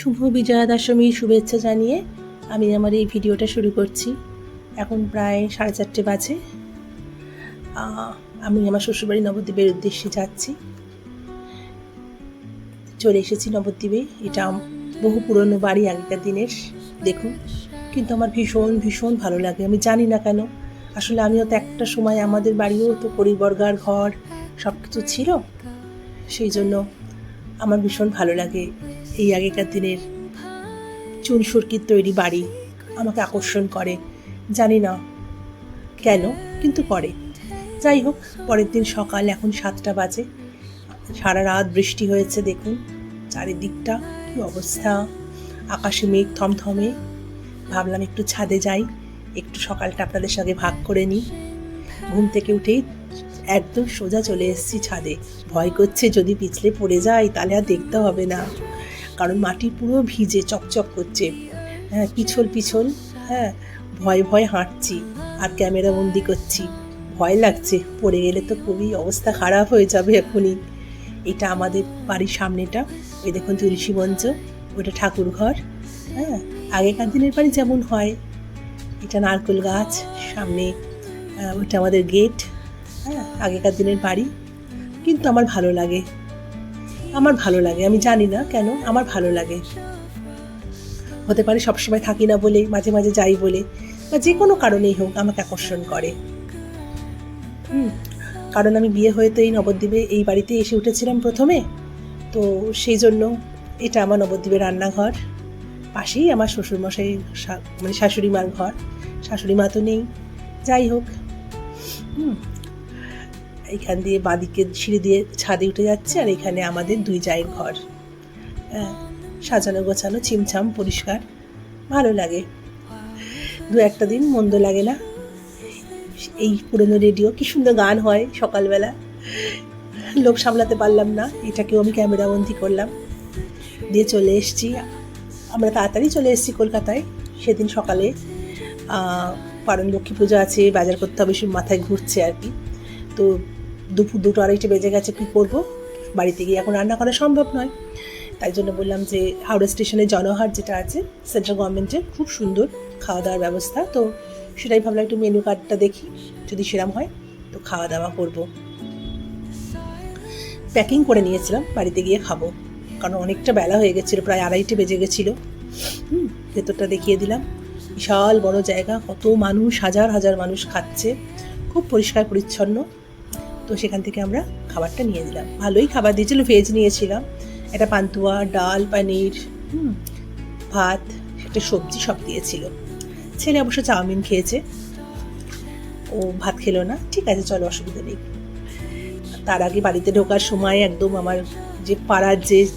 শুভ বিজয়া দশমীর শুভেচ্ছা জানিয়ে আমি আমার এই ভিডিওটা শুরু করছি। এখন প্রায় সাড়ে চারটে বাজে। আমি আমার শ্বশুরবাড়ি নবদ্বীপের উদ্দেশ্যে যাচ্ছি। চলে এসেছি নবদ্বীপে। এটা বহু পুরনো বাড়ি আগেকার দিনের। দেখুন, কিন্তু আমার ভীষণ ভীষণ ভালো লাগে। আমি জানি না কেন। আসলে আমিও তো একটা সময় আমাদের বাড়িও তো পরিবর্গার ঘর সব কিছু ছিল। সেই জন্য আমার ভীষণ ভালো লাগে। এই আগেকার দিনের চুন সুরকির তৈরি বাড়ি আমাকে আকর্ষণ করে। জানি না কেন, কিন্তু করে। যাই হোক, পরের দিন সকাল এখন সাতটা বাজে। সারা রাত বৃষ্টি হয়েছে, দেখুন। চারিদিকটা কি অবস্থা। আকাশে মেঘ থমথমে। ভাবলাম একটু ছাদে যাই, একটু সকালটা আপনাদের সঙ্গে ভাগ করে নিই। ঘুম থেকে উঠেই একদম সোজা চলে এসেছি ছাদে। ভয় করছে, যদি পিছলে পড়ে যাই, তাহলে আর দেখতে হবে না। কারণ মাটি পুরো ভিজে, চকচক করছে। হ্যাঁ পিছল পিছল হ্যাঁ ভয় ভয় হাঁটছি আর ক্যামেরা বন্দি করছি। ভয় লাগছে, পড়ে গেলে তো খুবই অবস্থা খারাপ হয়ে যাবে এখনই। এটা আমাদের বাড়ির সামনেটা। ওই দেখুন তুলসী মঞ্চ, ওটা ঠাকুর ঘর হ্যাঁ আগেকার দিনের বাড়ি যেমন হয়। এটা নারকেল গাছ, সামনে ওটা আমাদের গেট হ্যাঁ আগেকার দিনের বাড়ি। কিন্তু আমার ভালো লাগে। আমার ভালো লাগে। আমি জানি না কেন আমার ভালো লাগে। হতে পারে সবসময় থাকি না বলে, মাঝে মাঝে যাই বলে, বা যে কোনো কারণেই হোক আমাকে আকর্ষণ করে। হুম, কারণ আমি বিয়ে হয়ে তো এই নবদ্বীপে এই বাড়িতে এসে উঠেছিলাম প্রথমে। তো সেই জন্য এটা আমার নবদ্বীপের রান্নাঘর। পাশেই আমার শ্বশুরমশাই মানে শাশুড়ি মার ঘর। শাশুড়ি মা তো নেই। যাই হোক। হুম এইখান দিয়ে বাঁদিকে সিঁড়ি দিয়ে ছাদে উঠে যাচ্ছে আর এখানে আমাদের দুই জায়ের ঘর। হ্যাঁ সাজানো গোছানো চিমছাম পরিষ্কার, ভালো লাগে। দু একটা দিন মন্দ লাগে না? এই পুরনো রেডিও, কি সুন্দর গান হয় সকালবেলা। লোক সামলাতে পারলাম না, এটাকেও আমি ক্যামেরা বন্দি করলাম। দিয়ে চলে এসেছি। আমরা তাড়াতাড়ি চলে এসেছি কলকাতায়। সেদিন সকালে পারণ লক্ষ্মী পুজো আছে, বাজার করতে হবে, সে মাথায় ঘুরছে আর কি। তো দুপুর দুটো আড়াইটে বেজে গেছে, কী করব? বাড়িতে গিয়ে এখন রান্না করা সম্ভব নয়। তাই জন্য বললাম যে, হাওড়া স্টেশনে জনহাট যেটা আছে, সেন্ট্রাল গভর্নমেন্টের খুব সুন্দর খাওয়া দাওয়ার ব্যবস্থা। তো সেটাই ভাবলাম একটু মেনু কার্ডটা দেখি, যদি সেরম হয়, তো খাওয়া দাওয়া করব। প্যাকিং করে নিয়েছিলাম, বাড়িতে গিয়ে খাব। কারণ অনেকটা বেলা হয়ে গেছিল, প্রায় আড়াইটে বেজে গেছিল। হুম, ভেতরটা দেখিয়ে দিলাম। বিশাল বড় জায়গা, কত মানুষ, হাজার হাজার মানুষ খাচ্ছে। খুব পরিষ্কার পরিচ্ছন্ন তো সেখান থেকে আমরা খাবারটা নিয়ে দিলাম ভালোই খাবার দিয়েছিল ভেজ নিয়েছিলাম। একটা পান্তুয়া, ডাল, পানির ভাত, একটা সবজি সব দিয়েছিল। ছেলে অবশ্য চাউমিন খেয়েছে। ও ভাত খেলো না। ঠিক আছে, চলো, অসুবিধা নেই। তার আগে বাড়িতে ঢোকার সময় একদম আমার যে পাড়ার যে